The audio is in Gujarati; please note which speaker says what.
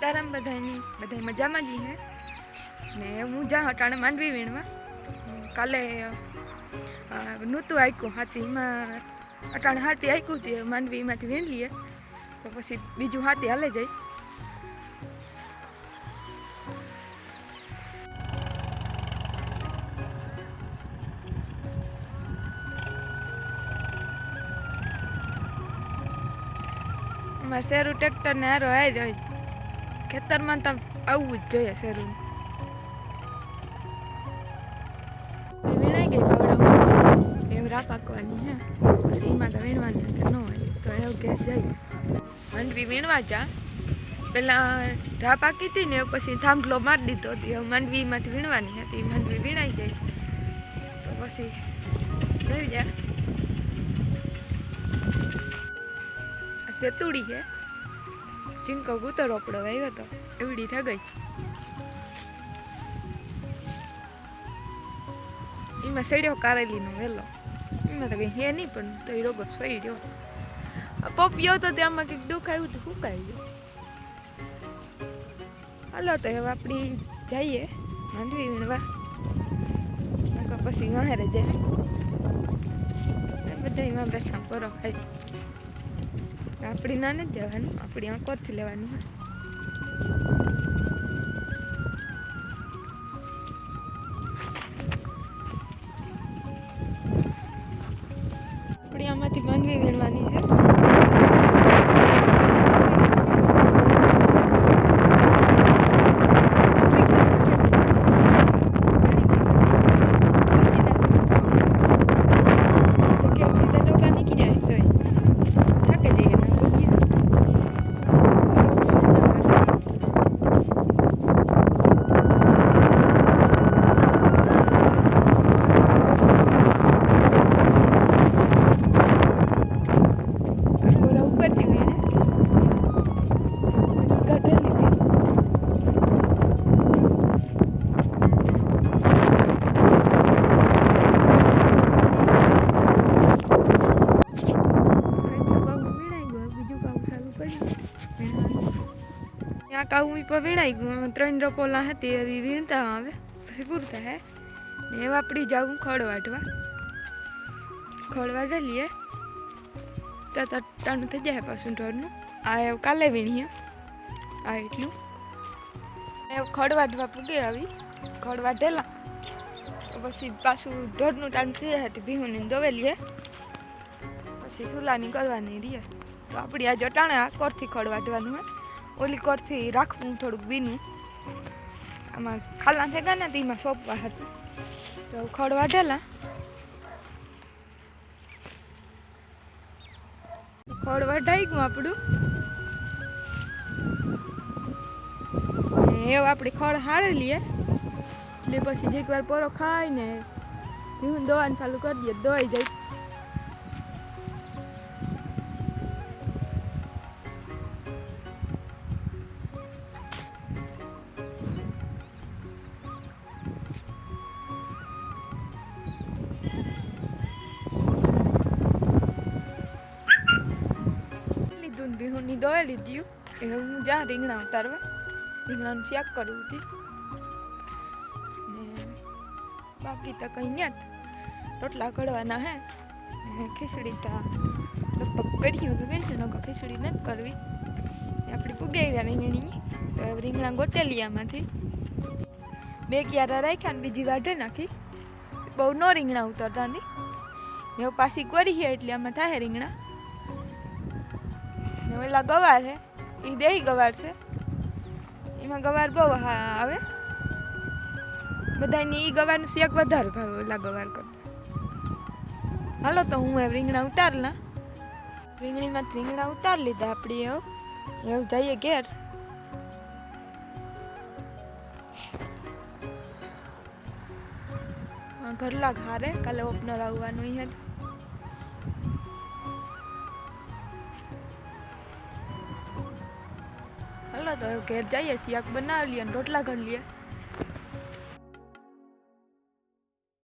Speaker 1: સીતારામ બધાની બધા મજામાં જ હે? ને હું જા અટાણે માંડવી વીણવા. કાલે નહોતું હાથી હાથીમાં અટાણે હાથી આક્યું તે માંડવીમાંથી વીણ લઈએ તો પછી બીજું હાથી હાલે જાય. અમારે શેરું ટ્રેક્ટર ને હારો આવી જાય ખેતરમાં તો આવવું જ જોઈએ શેરું. વીણાઈ ગઈ બાવડામાં એવું રા પાકવાની હે. પછી એમાં તો વીણવાની કે ન હોય, તો એવું કે જાય માંડવી વીણવા જા. પેલા રા પાકી હતી ને પછી થાંભલો મારી દીધો હતી. હવે માંડવીમાંથી વીણવાની હતી. માંડવી વીણાઈ ગઈ. તો પછી જોઈ જાય સેતુડી છે ચીનકો ગુતો રોપડો આવ્યો હતો એવડી થઈ ગઈ. એમાં સડ્યો કારેલીનો વેલો. એમાં તો કંઈ હે નહીં પણ તો એ રોગો સડ્યો. પપ્યો તો ત્યાંમાં કંઈક દુખાયું તો સુકાઈ ગયું. હાલો તો હવે આપણી જઈએ. માંડવી વીણવા પછી વાહેરે જાય બધા એમાં બેસા પરો ખાઈ આપણી ના જવાનું આપણી આંકોરથી લેવાનું આપણી આમાંથી માંડવી વીણવાની ત્યાં કાવું પર વીણાઈ ગયું. ત્રણ રપોલા હતી, એવી વીણતા આવે. પછી પૂરતા, હે? ને એવા આપણી જાવું ખડ વાટવા તો ટાણું થઈ જાય પાછું ઢોરનું. આ કાલે વીણીએ. આ એટલું. એવું ખડ વાટવા આવી. ખડ વાટેલા પછી પાછું ઢોરનું ટાણું થઈ જાય તો ભીહુને દોવેલીએ પછી સુલાની કરવાની રીએ તો આપણી આ જટાણે આ કોરથી ખડ હોય ઓલી કોરથી રાખવું, થોડુંક બીનું આમાં ખાલા થઈ ગયા ને તો એમાં સોંપવા હતું. તો ખડ વાઢેલા ખડ વઢાઈ ગયું આપણું. એવું આપણે ખડ હારી લઈએ એટલે પછી જેક વાર પોરો ખાય ને દવાનું ચાલુ કરી દઈએ, દવાઈ જાય. લીધું બિહુની દોઈ લીધી એ હું જા રીંગણા ઉતારવા, રીંગણાનું ચેક કરવું હતી બાકી તો કંઈ નહીં રોટલા ઘડવાના હે. ખીચડી તો લગભગ કરી હતું બેન નકો ખીચડી નથી કરવી. આપણે ગયા રીંગણી. રીંગણા ગોતેલી આમાંથી. બે ક્યારા રાખ્યા ને બીજી વાઢે નાખી. બહુ નો રીંગણા ઉતરતા હતી હવે પાછી કરી છે એટલે આમાં થાય રીંગણા. ઓલા ગવાર છે એ દેહી ગવાર છે. એમાં ગવાર બહુ હા આવે. બધાને એ ગવારનું શેક વધારે ભાવે ઓલા ગવાર કરતા. હાલો તો હું એમ રીંગણા ઉતારલા રીંગણીમાં રીંગણા ઉતાર લીધા આપણે એવું એવું જઈએ ઘેર. ઘરલા ઘારે, કાલે ઓપનર આવવાનું અહીંયા હાલો તો ઘેર જઈએ સિયાક બનાવી લઈએ રોટલા ઘડી લઈએ.